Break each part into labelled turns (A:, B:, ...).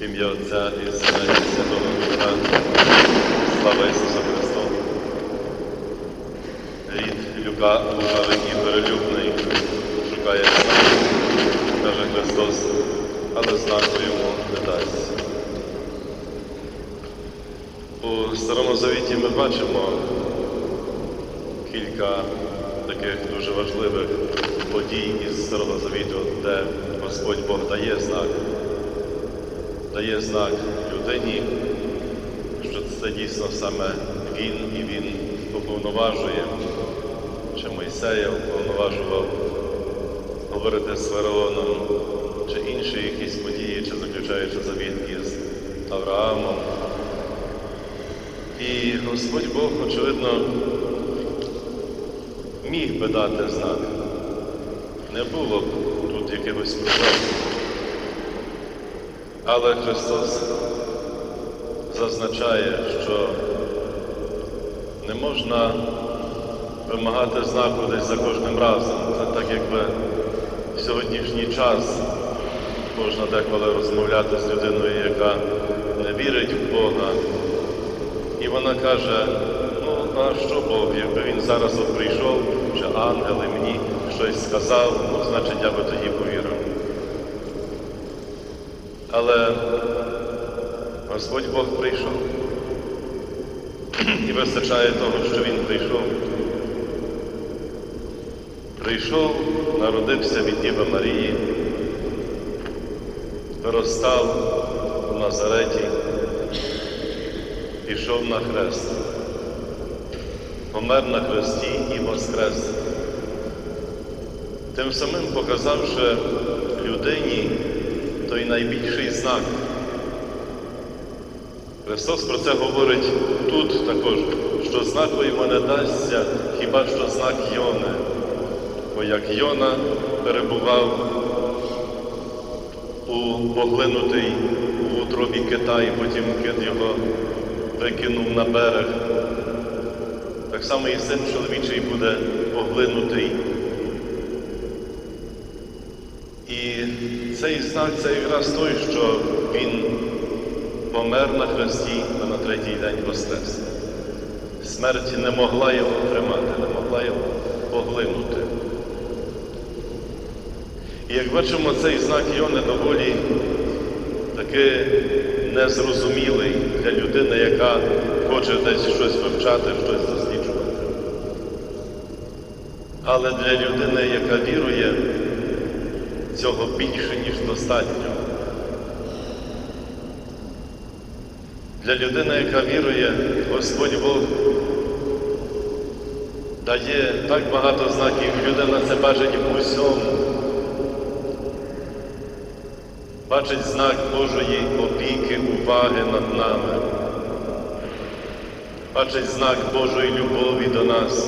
A: Ім'я Отця і Сина і Святого Духа. Слава Ісусу Христу. Рід Люка лукавий і перелюбний шукає знак, каже Христос, але знаку йому не дасть. У Старому Завіті ми бачимо кілька таких дуже важливих подій із Старого Завіту, де Господь Бог дає знак, дає знак людині, що це дійсно саме Він і Він уповноважує, чи Мойсея уповноважував говорити з фараоном, чи інші якісь події, чи заключаючи завіт із Авраамом. І Господь Бог, очевидно, міг би дати знак. Не було б тут якихось проблем. Але Христос зазначає, що не можна вимагати знаку десь за кожним разом. Це так, якби в сьогоднішній час можна деколи розмовляти з людиною, яка не вірить в Бога. І вона каже, ну а що Бог, якби він зараз от прийшов, чи ангели мені щось сказав, ну, значить я би тоді повірив. Але Господь Бог прийшов. І вистачає того, що Він прийшов. Прийшов, народився від Діви Марії, виростав у Назареті, пішов на хрест, помер на хресті і воскрес. Тим самим показавши людині той найбільший знак. Христос про це говорить тут також, що знаку йому не дасться хіба що знак Йони. Бо як Йона перебував у поглинутий в утробі кита, і потім кит його викинув на берег, так само і син чоловічий буде поглинутий. Цей знак це якраз той, що він помер на хресті, а на третій день воскрес. Смерть не могла його тримати, не могла його поглинути. І як бачимо, цей знак Йони доволі таки незрозумілий для людини, яка хоче десь щось вивчати, щось досліджувати. Але для людини, яка вірує, цього більше, ніж достатньо. Для людини, яка вірує, Господь Бог дає так багато знаків, людина це бачить в усьому. Бачить знак Божої опіки, уваги над нами. Бачить знак Божої любові до нас.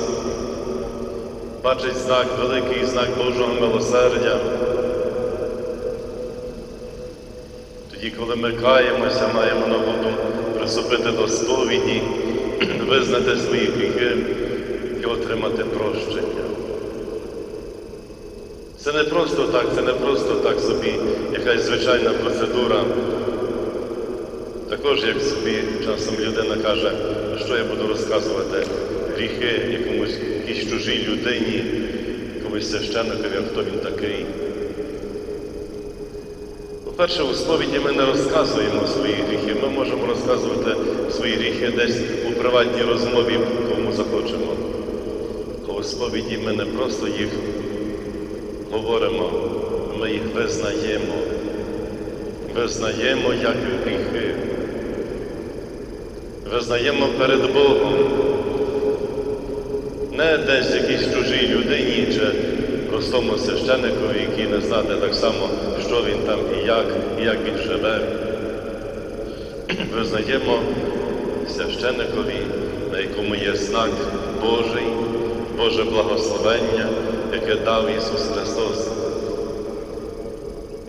A: Бачить знак, великий знак Божого милосердя. Тоді, коли ми каємося, маємо нагоду приступити до сповіді, визнати свої гріхи і отримати прощення. Це не просто так, це не просто так собі якась звичайна процедура. Також, як собі часом людина каже, що я буду розказувати гріхи якомусь якійсь чужій людині, комусь священникові, а хто він такий. По-перше, у сповіді ми не розказуємо свої гріхи. Ми можемо розказувати свої гріхи десь у приватній розмові, кому захочемо. У сповіді ми не просто їх говоримо, ми їх визнаємо. Визнаємо як гріхи. Визнаємо перед Богом. Не десь якійсь чужій людині чи простому священникові, який не знає так само, що він там і як, і як він живе. Визнаємо священникові, на якому є знак Божий, Боже благословення, яке дав Ісус Христос.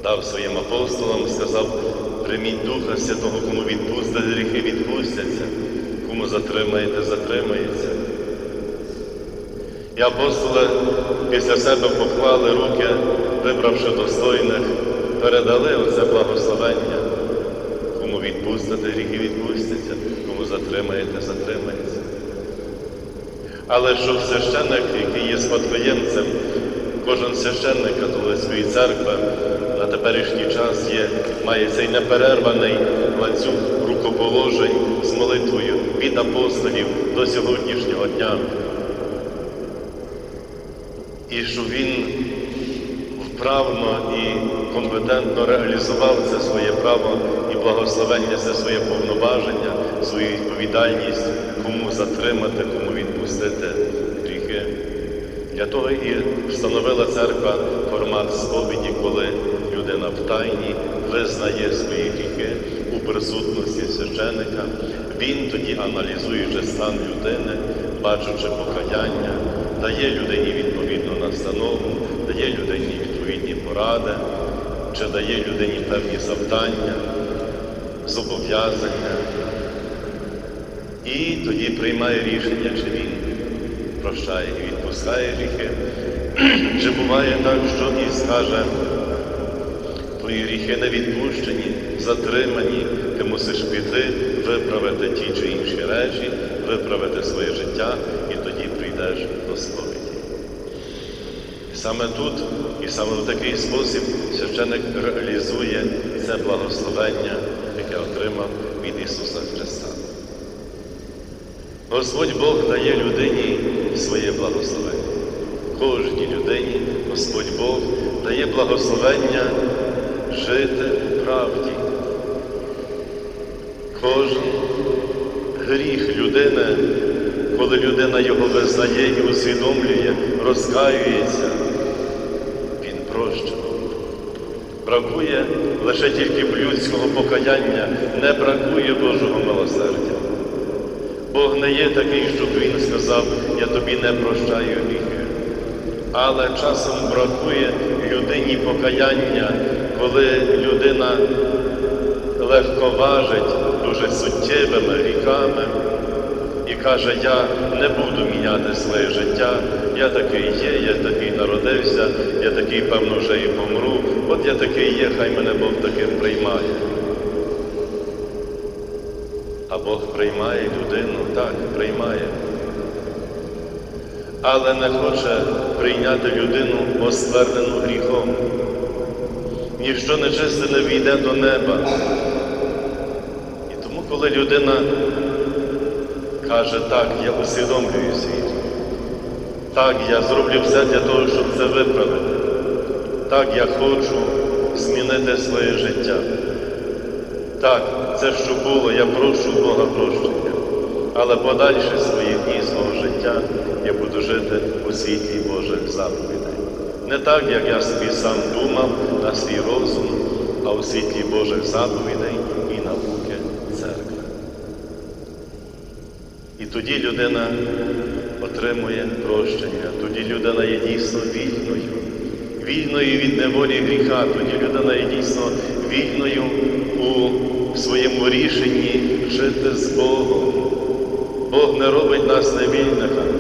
A: Дав своїм апостолам, сказав, прийміть Духа Святого, кому відпустять гріхи, відпустяться, кому затримаєте, затримається. І апостоли після себе поклали руки, вибравши достойних, передали оце благословення. кому відпустите, гріхи відпустяться, кому затримаєте, затримається. Але щоб священник, який є спадкоємцем, кожен священник католицької церкви на теперішній час є, має цей неперерваний ланцюг рукоположень з молитвою від апостолів до сьогоднішнього дня. І щоб він вправно і компетентно реалізував це своє право і благословення, це своє повноваження, свою відповідальність, кому затримати, кому відпустити гріхи. Для того і встановила церква формат сповіді, коли людина в тайні визнає свої гріхи у присутності священика. Він тоді, аналізуючи стан людини, бачучи покаяння, дає людині відповідну настанову, дає людині відповідні поради, чи дає людині певні завдання, зобов'язання. І тоді приймає рішення, чи він прощає і відпускає гріхи. Чи буває так, що і скаже, твої гріхи не відпущені, затримані, ти мусиш піти, виправити ті чи інші речі, виправити своє життя, і тоді прийдеш до сповіді. Саме тут, і саме в такий спосіб священик реалізує це благословення, яке отримав від Ісуса Христа. Господь Бог дає людині своє благословення. Кожній людині Господь Бог дає благословення жити в правді. Кожен гріх людини, коли людина його визнає і усвідомлює, розкаюється, він. Бракує лише тільки людського покаяння, не бракує Божого милосердя. Бог не є такий, щоб Він сказав, я тобі не прощаю гріхи. Але часом бракує людині покаяння, коли людина легковажить дуже суттєвими гріхами і каже, я не буду міняти своє життя, я такий є, я такий народився, я такий, певно, вже і помру. От я такий є, хай мене Бог таким приймає. А Бог приймає людину, так, приймає. Але не хоче прийняти людину осквернену гріхом. Ніщо нечисте не війде до неба. І тому, коли людина каже, так, я усвідомлюю світ, так, я зроблю все для того, щоб це виправити. Так, я хочу змінити своє життя. Так, це що було, я прошу Бога прощення, але подальші свої дні свого життя я буду жити у світлі Божих заповідей. Не так, як я собі сам думав на свій розум, а у світлі Божих заповідей і науки церкви. І тоді людина отримує прощення, тоді людина є дійсно вільною, вільною від неволі гріха, тоді людина є дійсно вільною у своєму рішенні жити з Богом. Бог не робить нас невільниками.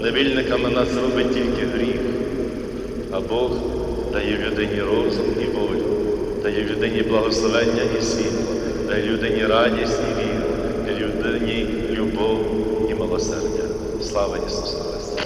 A: Невільниками нас робить тільки гріх, а Бог дає людині розум і волю, дає людині благословення і світло, дає людині радість і віру, любов і милосердя. Слава Ісусу Христу!